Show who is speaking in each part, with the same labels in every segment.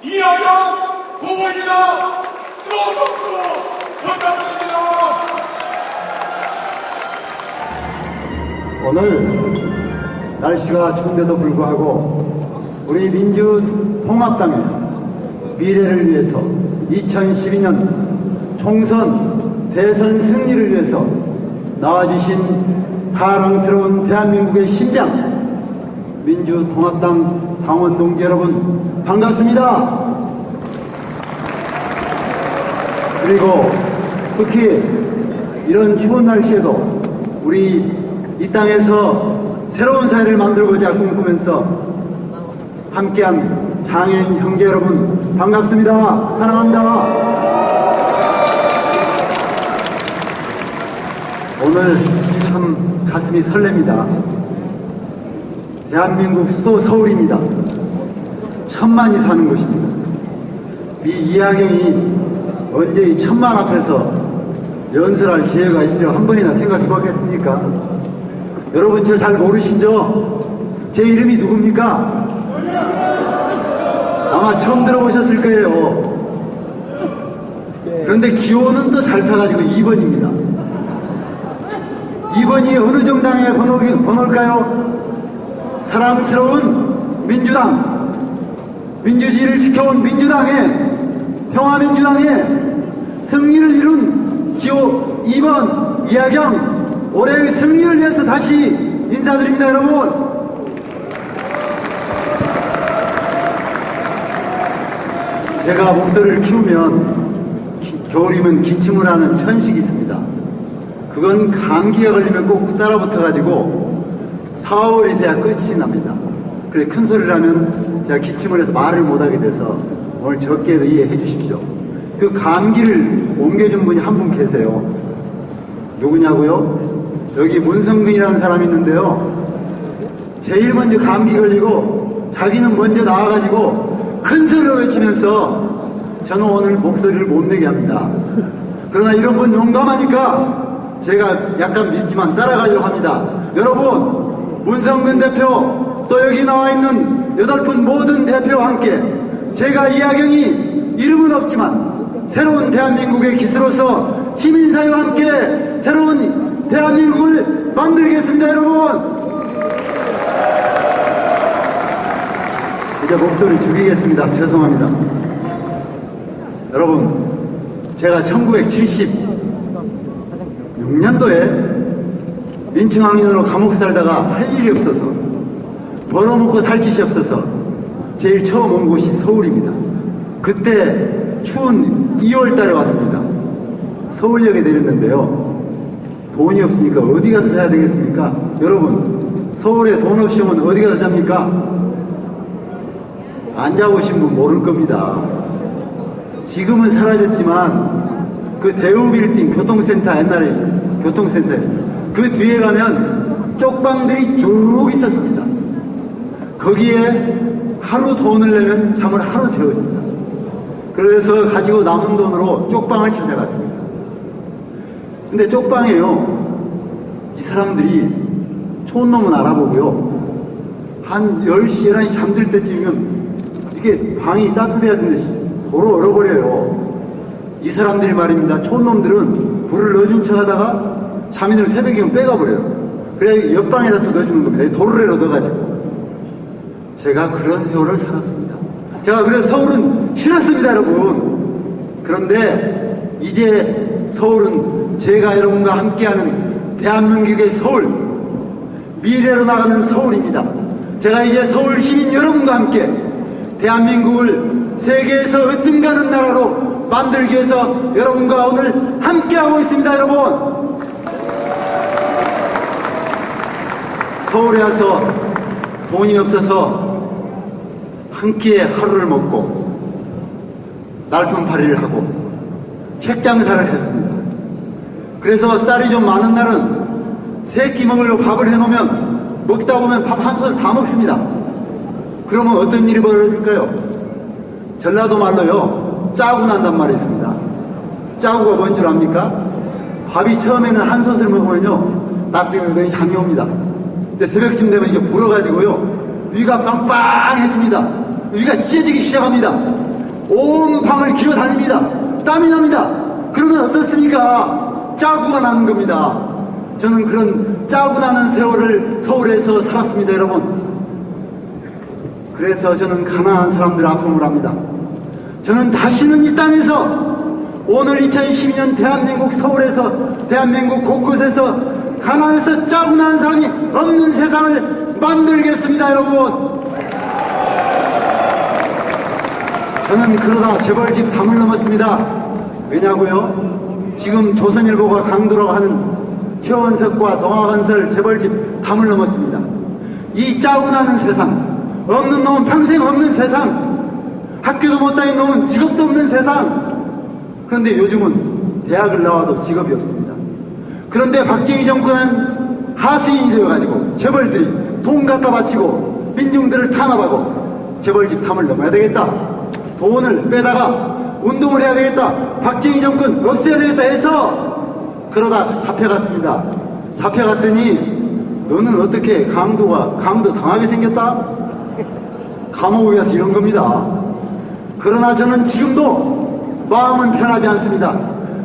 Speaker 1: 이하경 후보입니다. 뜨거운 박수 부탁드립니다.
Speaker 2: 오늘 날씨가 추운데도 불구하고 우리 민주통합당의 미래를 위해서 2012년 총선 대선 승리를 위해서 나와주신 사랑스러운 대한민국의 심장 민주통합당 당원 동지 여러분 반갑습니다. 그리고 특히 이런 추운 날씨에도 우리 이 땅에서 새로운 사회를 만들고자 꿈꾸면서 함께한 장애인 형제 여러분 반갑습니다. 사랑합니다. 오늘 참 가슴이 설렙니다. 대한민국 수도 서울입니다. 천만이 사는 곳입니다. 이 이하경이 언제 이 천만 앞에서 연설할 기회가 있으려 한 번이나 생각해 보겠습니까? 여러분 저 잘 모르시죠? 제 이름이 누굽니까? 아마 처음 들어보셨을 거예요. 그런데 기호는 또 잘 타가지고 2번입니다. 2번이 어느 정당의 번호, 번호일까요? 사랑스러운 민주당, 민주주의를 지켜온 민주당의 평화민주당의 승리를 이룬 기호 2번 이하경 올해의 승리를 위해서 다시 인사드립니다 여러분. 제가 목소리를 키우면 기- 겨울이면 기침을 하는 천식이 있습니다. 그건 감기가 걸리면 꼭 따라붙어 가지고 4월이 돼야 끝이 납니다 그래 큰 소리를 하면 제가 기침을 해서 말을 못하게 돼서 오늘 적게 해도 이해해 주십시오 그 감기를 옮겨준 분이 한 분 계세요 누구냐고요? 여기 문성근이라는 사람이 있는데요 제일 먼저 감기 걸리고 자기는 먼저 나와가지고 큰 소리로 외치면서 저는 오늘 목소리를 못 내게 합니다. 그러나 이런 분 용감하니까 제가 약간 밉지만 따라가려고 합니다. 여러분, 문성근 대표, 또 여기 나와 있는 여덟 분 모든 대표와 함께 제가 이하경이 이름은 없지만 새로운 대한민국의 기수로서 시민사회와 함께 새로운 대한민국을 만들겠습니다, 여러분! 이제 목소리 죽이겠습니다. 죄송합니다. 여러분, 제가 1976년도에 민청학년으로 감옥 살다가 할 일이 없어서 벌어먹고 살 짓이 없어서 제일 처음 온 곳이 서울입니다. 그때 추운 2월 달에 왔습니다. 서울역에 내렸는데요. 돈이 없으니까 어디 가서 자야 되겠습니까? 여러분, 서울에 돈 없이 오면 어디 가서 잡니까? 안 자보신 분 모를 겁니다. 지금은 사라졌지만 그 대우빌딩 교통센터 옛날에 교통센터였습니다. 그 뒤에 가면 쪽방들이 쭉 있었습니다. 거기에 하루 돈을 내면 잠을 하루 재워줍니다. 그래서 가지고 남은 돈으로 쪽방을 찾아갔습니다. 근데 쪽방에요. 이 사람들이 촌놈은 알아보고요. 한 10시, 11시 잠들 때쯤이면 이게 방이 따뜻해야 되는데 도로 얼어버려요. 이 사람들이 말입니다. 촌놈들은 불을 넣어준 척 하다가 자민을 새벽이면 빼가버려요. 그래야 옆방에다 또 넣어주는 겁니다. 도로에로 넣어가지고. 제가 그런 세월을 살았습니다. 제가 그래서 서울은 싫었습니다, 여러분. 그런데 이제 서울은 제가 여러분과 함께하는 대한민국의 서울, 미래로 나가는 서울입니다. 제가 이제 서울 시민 여러분과 함께 대한민국을 세계에서 으뜸가는 나라로 만들기 위해서 여러분과 오늘 함께하고 있습니다, 여러분. 서울에 와서 돈이 없어서 한 끼에 하루를 먹고 날품팔이를 하고 책 장사를 했습니다. 그래서 쌀이 좀 많은 날은 세 끼 먹으려고 밥을 해놓으면 먹다 보면 밥한술다 먹습니다. 그러면 어떤 일이 벌어질까요? 전라도 말로요, 짜고 난단 말이 있습니다. 짜고가 뭔 줄 압니까? 밥이 처음에는 한 솥을 먹으면요, 나중에 잠이 옵니다. 근데 새벽쯤 되면 이게 불어가지고요, 위가 빵빵해집니다. 위가 찢어지기 시작합니다. 온 방을 기어 다닙니다. 땀이 납니다. 그러면 어떻습니까? 짜구가 나는 겁니다. 저는 그런 짜고 나는 세월을 서울에서 살았습니다, 여러분. 그래서 저는 가난한 사람들의 아픔을 합니다. 저는 다시는 이 땅에서 오늘 2012년 대한민국 서울에서 대한민국 곳곳에서 가난해서 짜고 나는 사람이 없는 세상을 만들겠습니다, 여러분. 저는 그러다 재벌집 담을 넘었습니다. 왜냐고요? 지금 조선일보가 강도라고 하는 최원석과 동아건설 재벌집 담을 넘었습니다. 이 짜고 나는 세상, 없는 놈은 평생 없는 세상, 학교도 못 다닌 놈은 직업도 없는 세상. 그런데 요즘은 대학을 나와도 직업이 없습니다. 그런데 박정희 정권은 하수인이 되어가지고 재벌들이 돈 갖다 바치고 민중들을 탄압하고 재벌집 담을 넘어야 되겠다. 돈을 빼다가 운동을 해야 되겠다. 박정희 정권 없애야 되겠다 해서 그러다 잡혀갔습니다. 잡혀갔더니 너는 어떻게 강도가 강도 당하게 생겼다? 감옥에 가서 이런 겁니다. 그러나 저는 지금도 마음은 편하지 않습니다.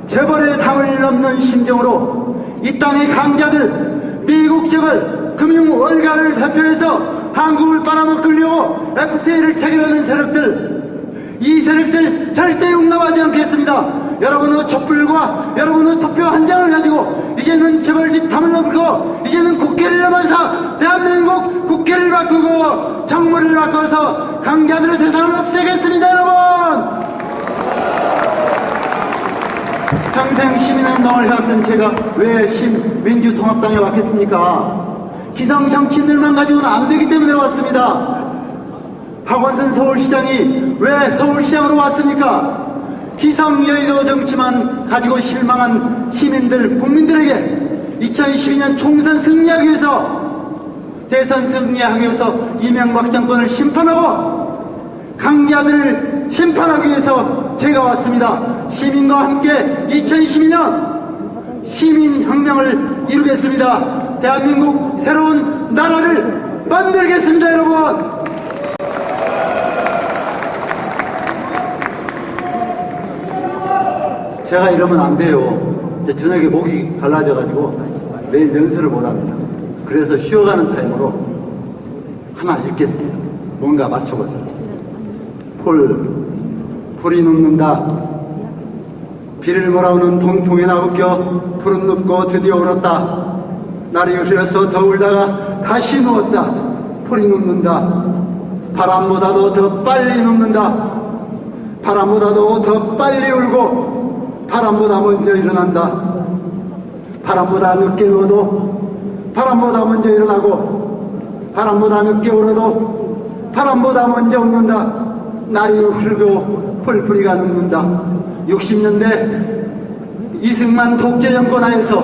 Speaker 2: 재벌의 담을 넘는 심정으로 이 땅의 강자들, 미국 재벌, 금융 월가를 대표해서 한국을 빨아먹으려고 FTA를 체결하는 세력들, 이 세력들 절대 용납하지 않겠습니다. 여러분의 촛불과 여러분의 투표 한 장을 가지고 이제는 재벌집 담을 넘고 이제는 국회를 넘어서 대한민국 국회를 바꾸고 정부를 바꿔서 강자들의 세상을 없애겠습니다 여러분 평생 시민운동을 해왔던 제가 왜 신, 민주통합당에 왔겠습니까 기성 정치인들만 가지고는 안 되기 때문에 왔습니다 박원순 서울시장이 왜 서울시장으로 왔습니까? 기성 여의도 정치만 가지고 실망한 시민들, 국민들에게 2012년 총선 승리하기 위해서 대선 승리하기 위해서 이명박 정권을 심판하고 강자들을 심판하기 위해서 제가 왔습니다. 시민과 함께 2012년 시민 혁명을 이루겠습니다. 대한민국 새로운 나라를 만들겠습니다, 여러분! 제가 이러면 안 돼요. 이제 저녁에 목이 갈라져가지고 매일 연습을 못 합니다. 그래서 쉬어가는 타임으로 하나 읽겠습니다. 뭔가 맞춰보세요. 풀, 풀이 눕는다. 비를 몰아오는 동풍에 나웃겨 푸른 눕고 드디어 울었다. 날이 흐려서 더 울다가 다시 누웠다. 풀이 눕는다. 바람보다도 더 빨리 눕는다. 바람보다도 더 빨리 울고 바람보다 먼저 일어난다. 바람보다 늦게 누워도 바람보다 먼저 일어나고 바람보다 늦게 울어도 바람보다 먼저 웃는다. 날이 흐르고 풀풀이가 눕는다. 60년대 이승만 독재 정권 하에서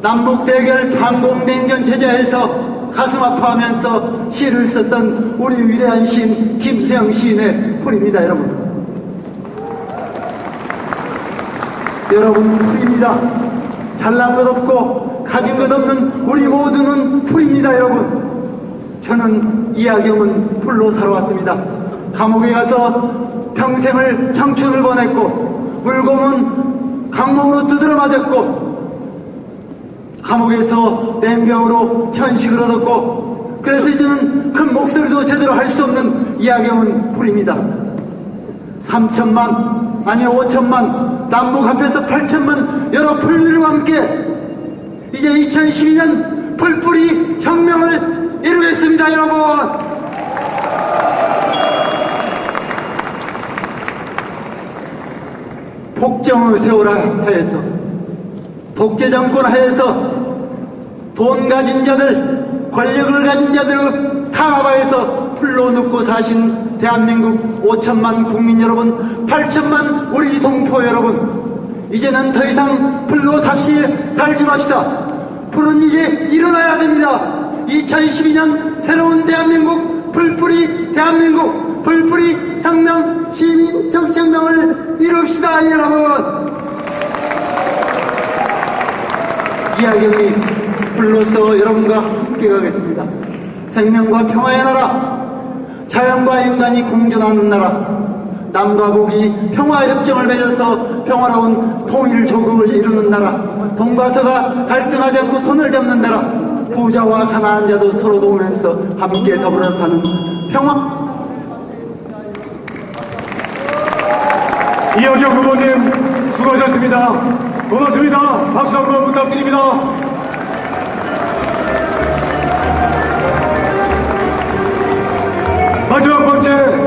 Speaker 2: 남북 대결 반공냉전 체제에서 가슴 아파하면서 시를 썼던 우리 위대한 시인 김수영 시인의 풀입니다, 여러분. 여러분은 풀입니다. 잘난 것 없고 가진 것 없는 우리 모두는 풀입니다, 여러분. 저는 이하경은 풀로 살아왔습니다. 감옥에 가서 평생을 청춘을 보냈고 물고문 강목으로 두드려 맞았고 감옥에서 냉병으로 천식을 얻었고 그래서 이제는 큰 목소리도 제대로 할 수 없는 이야경은 불입니다. 3천만 아니 5천만 남북 합해서 8천만 여러 풀들과 함께 이제 2012년 풀뿌리 혁명을 이루겠습니다 여러분 폭정의 세월 하에서 독재 정권 하에서 돈 가진 자들, 권력을 가진 자들을 탄압하에서 풀로 눕고 사신 대한민국 5천만 국민 여러분, 8천만 우리 동포 여러분, 이제는 더 이상 풀로 삽시 살지 맙시다. 풀은 이제 일어나야 됩니다. 2012년 새로운 대한민국, 풀뿌리 대한민국, 풀뿌리 혁명 시민 정책명을 이룹시다, 여러분. 이하경이 불러서 여러분과 함께 가겠습니다. 생명과 평화의 나라, 자연과 인간이 공존하는 나라, 남과 북이 평화협정을 맺어서 평화로운 통일 조국을 이루는 나라 동과 서가 갈등하지 않고 손을 잡는 나라 부자와 가난한 자도 서로 도우면서 함께 더불어 사는 평화
Speaker 1: 이영경 후보님 수고하셨습니다. 고맙습니다. 박수 한번 부탁드립니다. 마지막 번째